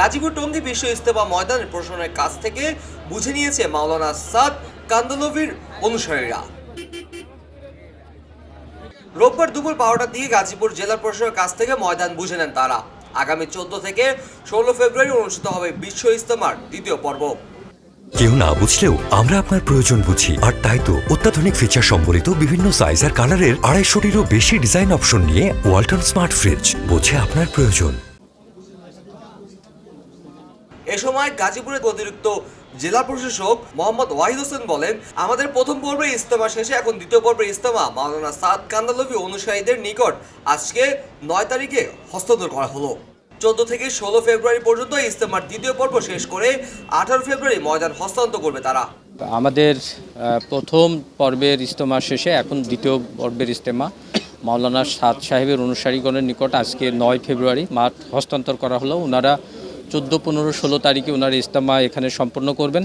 গাজীপুর টঙ্গী বিশ্ব ইস্তেমা ময়দানের প্রশাসনের কাছ থেকে বুঝে নিয়েছে মাওলানা সাদ কান্দলভির অনুসারীরা। রোববার দুপুর বারোটার দিকে গাজীপুর জেলা প্রশাসনের কাছ থেকে ময়দান বুঝে নেন তারা। আগামী চোদ্দ থেকে ষোলো ফেব্রুয়ারি অনুষ্ঠিত হবে বিশ্ব ইস্তেমার দ্বিতীয় পর্ব। কেউ না বুঝলেও আমরা আপনার প্রয়োজন বুঝি। আর তাই তো অত্যাধুনিক ফিচার সম্বলিত বিভিন্ন সাইজ আর কালারের আড়াইশোটিরও বেশি ডিজাইন অপশন নিয়ে ওয়ালটন স্মার্ট ফ্রিজ বোঝে আপনার প্রয়োজন। এ সময় গাজীপুরের অতিরিক্ত জেলা প্রশাসক মোহাম্মদ ওয়াহিদ হোসেন বলেন, আমাদের প্রথম পর্বে ইস্তেমা শেষে, এখন দ্বিতীয় পর্বের ইস্তেমা মাওলানা সাদ কান্দালভি অনুসারীদের নিকট আজকে নয় তারিখে হস্তান্তর করা হলো। চোদ্দ থেকে ষোলো ফেব্রুয়ারি পর্যন্ত ইস্তেমার দ্বিতীয় পর্ব শেষ করে আঠারো ফেব্রুয়ারি ময়দান হস্তান্তর করবে তারা। আমাদের প্রথম পর্বের ইজতেমা শেষে, এখন দ্বিতীয় পর্বের ইজতেমা। মাওলানা সাদ সাহেবের অনুসারীগণের নিকট আজকে নয় ফেব্রুয়ারি মাঠ হস্তান্তর করা হলো। ওনারা চোদ্দ, পনেরো, ষোলো তারিখে ওনারা ইজতেমা এখানে সম্পন্ন করবেন।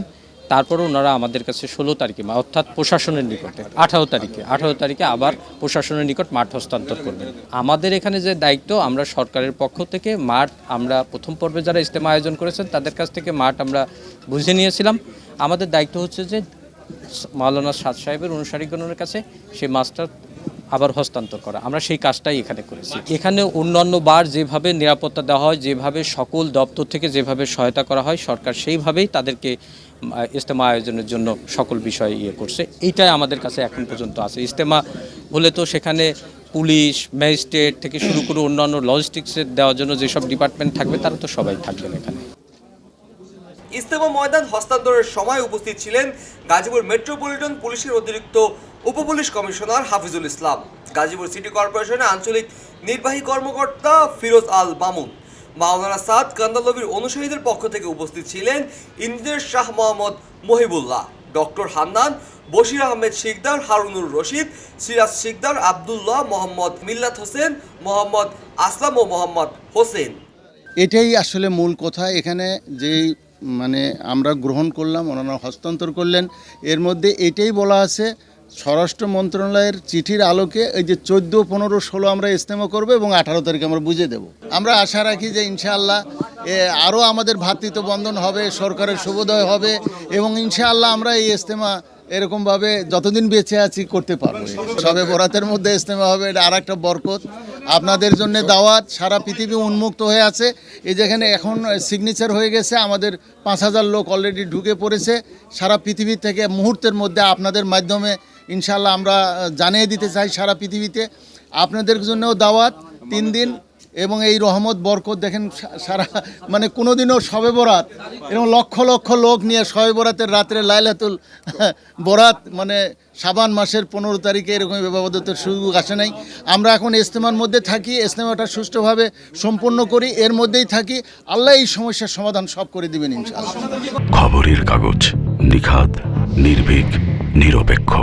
তারপরে ওনারা আমাদের কাছে ষোলো তারিখে অর্থাৎ প্রশাসনের নিকটে, আঠারো তারিখে আঠারো তারিখে আবার প্রশাসনের নিকট মাঠ হস্তান্তর করবেন। আমাদের এখানে যে দায়িত্ব, আমরা সরকারের পক্ষ থেকে মাঠ, আমরা প্রথম পর্বে যারা ইজতেমা আয়োজন করেছেন, তাদের কাছ থেকে মাঠ আমরা বুঝে নিয়েছিলাম। আমাদের দায়িত্ব হচ্ছে যে মাওলানা সাদ সাহেবের অনুসারীগণের কাছে সেই মাছটা আবার হস্তান্তর করা। আমরা সেই কাজটাই এখানে করেছি। এখানে অন্যান্য বার যেভাবে নিরাপত্তা দেওয়া হয়, যেভাবে সকল দপ্তর থেকে যেভাবে সহায়তা করা হয়, সরকার সেইভাবেই তাদেরকে ইজতেমা আয়োজনের জন্য সকল বিষয় ইয়ে করছে। এইটাই আমাদের কাছে এখন পর্যন্ত আছে। ইজতেমা হলে তো সেখানে পুলিশ, ম্যাজিস্ট্রেট থেকে শুরু করে অন্যান্য লজিস্টিক্সের দেওয়ার জন্য যেসব ডিপার্টমেন্ট থাকবে, তারা তো সবাই থাকবেন এখানে। ইস্তেমা ময়দান হস্তান্তরের সময় উপস্থিত ছিলেন গাজীপুর মেট্রোপলিটন পুলিশের অতিরিক্ত উপপুলিশ কমিশনার হাফিজুল ইসলাম, গাজীপুর সিটি কর্পোরেশনের আঞ্চলিক নির্বাহী কর্মকর্তা ফিরোজ আল মামুন, মাওলানা সাদ কান্দালবির অনুসারীদের পক্ষ থেকে উপস্থিত ছিলেন ইঞ্জিনিয়ার শাহ মোহাম্মদ মহিবুল্লাহ, ডক্টর হান্নান, বশির আহমেদ শিকদার, হারুনুর রশিদ, সিরাজ শিকদার, আবদুল্লাহ মোহাম্মদ মিল্লাত হোসেন, মোহাম্মদ আসলাম ও মোহাম্মদ হোসেন। এটাই আসলে মূল কথা। এখানে যেই মানে আমরা গ্রহণ করলাম, ওনারা হস্তান্তর করলেন, এর মধ্যে এটাই বলা আছে স্বরাষ্ট্র মন্ত্রণালয়ের চিঠির আলোকে এই যে চোদ্দ, পনেরো, ষোলো আমরা ইস্তেমা করব এবং আঠারো তারিখে আমরা বুঝে দেব। আমরা আশা রাখি যে ইনশাআল্লাহ আরও আমাদের ভাতৃত্ব বন্ধন হবে, সরকারের শুভোদয় হবে এবং ইনশাআল্লাহ আমরা এই ইস্তেমা এরকমভাবে যতদিন বেঁচে আছি করতে পারব। সবে বরাতের মধ্যে ইস্তেমা হবে, এটা আর একটা বরকত। আপনাদের জন্য দাওয়াত, সারা পৃথিবী উন্মুক্ত হয়ে আছে। এই যেখানে এখন সিগনেচার হয়ে গেছে, আমাদের পাঁচ হাজার লোক অলরেডি ঢুকে পড়েছে। সারা পৃথিবী থেকে মুহূর্তের মধ্যে আপনাদের মাধ্যমে ইনশাল্লাহ আমরা জানিয়ে দিতে চাই সারা পৃথিবীতে। আপনাদের জন্যও দাওয়াত তিন দিন এবং এই রহমত, বরকত দেখেন সারা মানে কোনোদিনও শবে বরাত এরকম লক্ষ লক্ষ লোক নিয়ে শবে বরাতের রাত্রে লাইলাতুল বরাত মানে সাবান মাসের পনেরো তারিখে এরকম ব্যবহার সুযোগ আসে নাই। আমরা এখন ইজতেমার মধ্যে থাকি, ইজতেমাটা সুষ্ঠুভাবে সম্পন্ন করি, এর মধ্যেই থাকি। আল্লাহ এই সমস্যার সমাধান সব করে দেবেন খবরের কাগজ নিখাত নির্ভীক, নিরপেক্ষ।